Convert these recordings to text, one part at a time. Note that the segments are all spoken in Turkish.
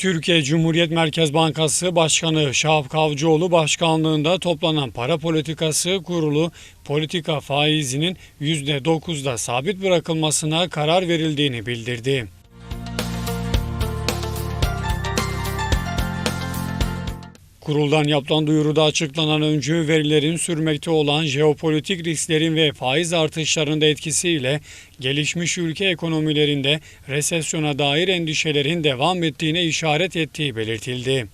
Türkiye Cumhuriyet Merkez Bankası Başkanı Şahap Kavcıoğlu başkanlığında toplanan para politikası kurulu politika faizinin %9'da sabit bırakılmasına karar verildiğini bildirdi. Kuruldan yapılan duyuruda açıklanan öncü verilerin sürmekte olan jeopolitik risklerin ve faiz artışlarının da etkisiyle gelişmiş ülke ekonomilerinde resesyona dair endişelerin devam ettiğine işaret ettiği belirtildi.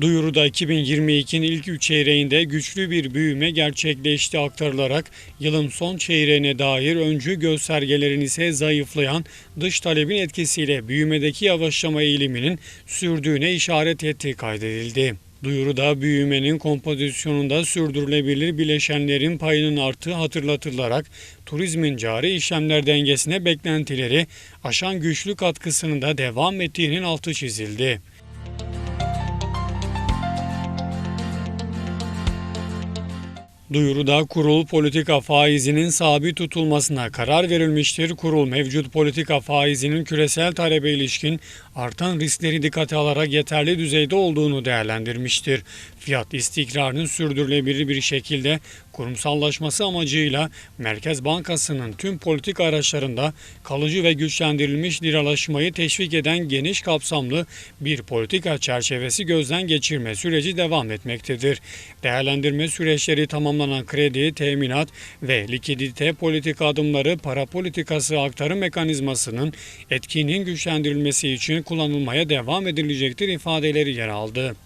Duyuruda 2022'nin ilk 3 çeyreğinde güçlü bir büyüme gerçekleşti aktarılarak yılın son çeyreğine dair öncü göstergelerin ise zayıflayan dış talebin etkisiyle büyümedeki yavaşlama eğiliminin sürdüğüne işaret ettiği kaydedildi. Duyuruda büyümenin kompozisyonunda sürdürülebilir bileşenlerin payının arttığı hatırlatılarak turizmin cari işlemler dengesine beklentileri aşan güçlü katkısının da devam ettiğinin altı çizildi. Duyuruda kurul politika faizinin sabit tutulmasına karar verilmiştir. Kurul mevcut politika faizinin küresel talebe ilişkin artan riskleri dikkate alarak yeterli düzeyde olduğunu değerlendirmiştir. Fiyat istikrarının sürdürülebilir bir şekilde kurumsallaşması amacıyla Merkez Bankası'nın tüm politik araçlarında kalıcı ve güçlendirilmiş liralaşmayı teşvik eden geniş kapsamlı bir politika çerçevesi gözden geçirme süreci devam etmektedir. Değerlendirme süreçleri tamamlanan kredi, teminat ve likidite politika adımları para politikası aktarım mekanizmasının etkinliğin güçlendirilmesi için kullanılmaya devam edilecektir ifadeleri yer aldı.